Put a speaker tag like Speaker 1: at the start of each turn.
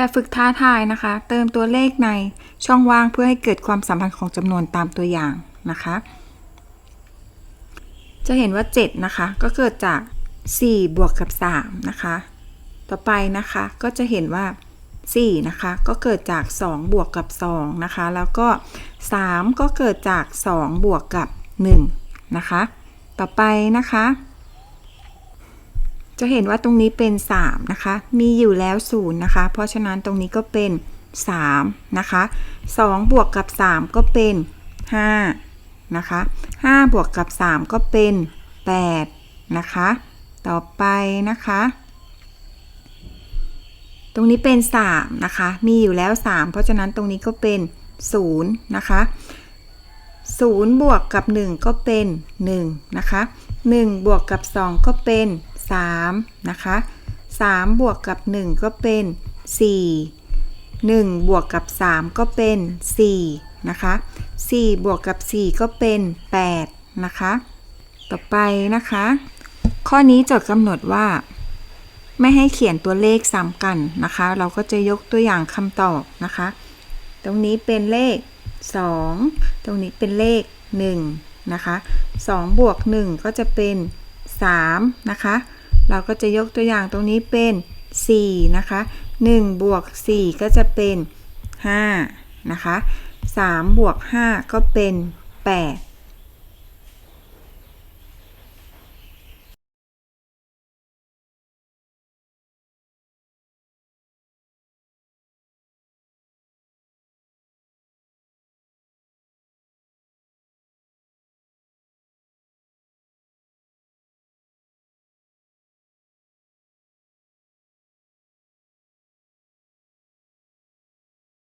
Speaker 1: แบบฝึกท้าทายนะคะ เติมตัวเลขในช่องว่างเพื่อให้เกิดความสัมพันธ์ของจำนวนตามตัวอย่างนะคะ จะเห็นว่า 7 นะคะ ก็เกิดจาก 4 บวกกับ 3 นะคะ ต่อไปนะคะก็จะเห็นว่า 4 นะคะ ก็เกิดจาก 2 บวกกับ 2 นะคะ แล้วก็ 3 ก็เกิดจาก 2 บวกกับ 1 นะคะ ต่อไปนะคะ จะเห็นว่าตรงนี้เป็น 3 นะคะ มีอยู่แล้ว 0 นะคะ เพราะฉะนั้นตรงนี้ก็เป็น 3 นะคะ 2 บวกกับ 3 ก็เป็น 5 นะคะ 5 บวกกับ 3 ก็เป็น 8 นะคะ ต่อไปนะคะ ตรงนี้เป็น 3 นะคะ มีอยู่แล้ว 3 เพราะฉะนั้นตรงนี้ก็เป็น 0 นะคะ0บวกกับ 1 ก็เป็น 1 นะคะ 1 บวกกับ 2 ก็เป็น 3นะคะ3บวกกับ 1 ก็เป็น 4 1 บวกกับ 3 ก็เป็น 4 นะคะ4บวกกับ 4 ก็เป็น 8 นะคะ ต่อไปนะคะ ข้อนี้จทย์กำหนดว่า ไม่ให้เขียนตัวเลขซ้ำกันนะคะ เราก็จะยกตัวอย่างคำตอบนะคะ ตรงนี้เป็นเลข 2 ตรงนี้เป็นเลข 1 นะคะ2บวก1ก็จะเป็น 3 นะคะ เราก็จะยกตัวอย่างตรงนี้เป็น 4 นะคะ 1 บวก 4 ก็จะเป็น 5 นะคะ3บวก 5 ก็เป็น 8